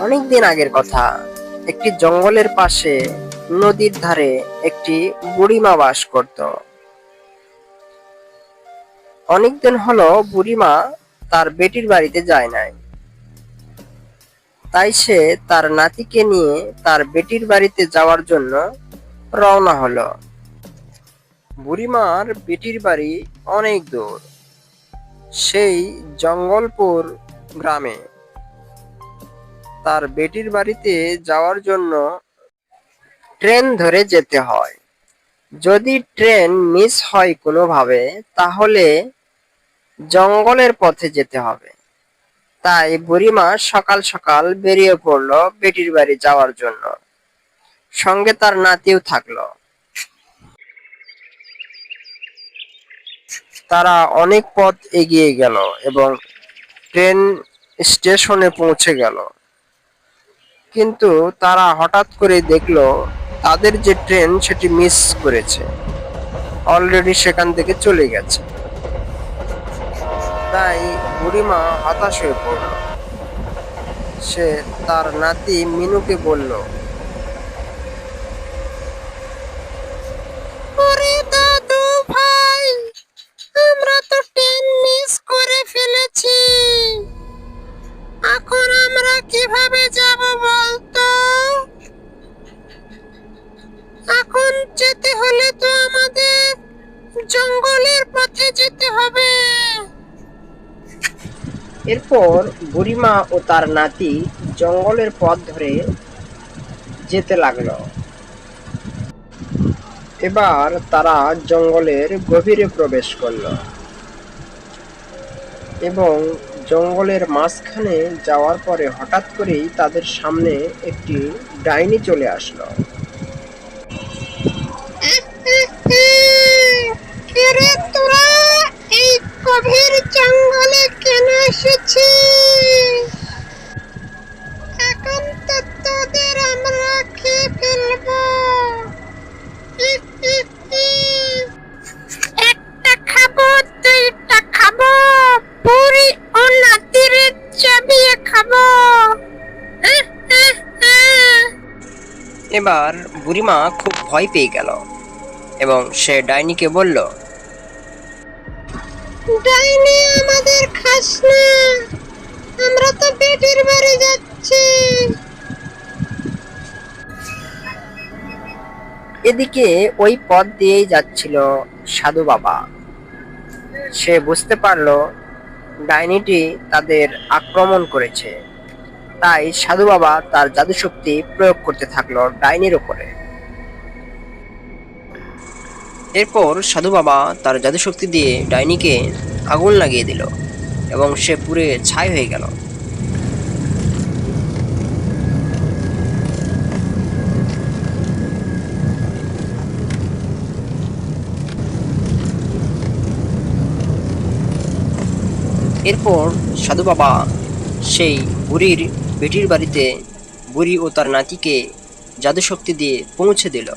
অনেক দিন আগের কথা। একটি জঙ্গলের পাশে নদীর ধারে একটি বুড়িমা বাস করত। অনেকদিন হলো বুড়িমা তার বেটির বাড়িতে যায় নাই। তাই সে তার নাতিকে নিয়ে তার বেটির বাড়িতে যাওয়ার জন্য রওনা হলো। বুড়িমার বেটির বাড়ি অনেক দূর। সেই জঙ্গলপুর গ্রামে। তার বেটির বাড়িতে যাওয়ার জন্য ট্রেন ধরে যেতে হয়। যদি ট্রেন মিস হয় কোনোভাবে, তাহলে জঙ্গলের পথে যেতে হবে। তাই বুড়িমা সকাল সকাল বেরিয়ে পড়ল বেটির বাড়ি যাওয়ার জন্য। সঙ্গে তার নাতিও থাকল। তারা অনেক পথ এগিয়ে গেল এবং ট্রেন স্টেশনে পৌঁছে গেল। কিন্তু তারা হঠাৎ করে দেখল তাদের যে ট্রেন সেটি মিস করেছে। অলরেডি সেখান থেকে চলে গেছে। তাই বুড়িমা হতাশ হয়ে পড়ল। সে তার নাতি মিনুকে বলল, ওরে দাদু জঙ্গলের পথে যেতে হবে। এরপর বুড়িমা ও তার নাতি জঙ্গলের পথ ধরে যেতে লাগল। এবার তারা জঙ্গলের গভীরে প্রবেশ করল এবং জঙ্গলের মাঝখানে যাওয়ার পরে হঠাৎ করেই তাদের সামনে একটি ডাইনি চলে আসলো। তোরা এই গভীর জঙ্গলে কেন এসেছিস? এখন তো তোদের আমরা খেয়ে ফেলব। একটা এবার বুড়িমা খুব ভয় পেয়ে গেল এবং সে ডাইনিকে বলল ডাইনি আমাদের খাস না। আমরা তো পেটের বাড়ি যাচ্ছি। এদিকে ওই পথ দিয়েই যাচ্ছিল সাধু বাবা। সে বুঝতে পারল ডাইনিটি তাদের আক্রমণ করেছে। তাই সাধু বাবা তার জাদু শক্তি প্রয়োগ করতে থাকল ডাইনির উপরে। এরপর সাধু বাবা তার জাদু শক্তি দিয়ে ডাইনিকে আগুন লাগিয়ে দিল এবং সে পুরে ছাই হয়ে গেল। এরপর সাধু বাবা সেই বুড়ির বেটির বাড়িতে বুড়ি ও তার নাতিকে জাদু শক্তি দিয়ে পৌঁছে দিল।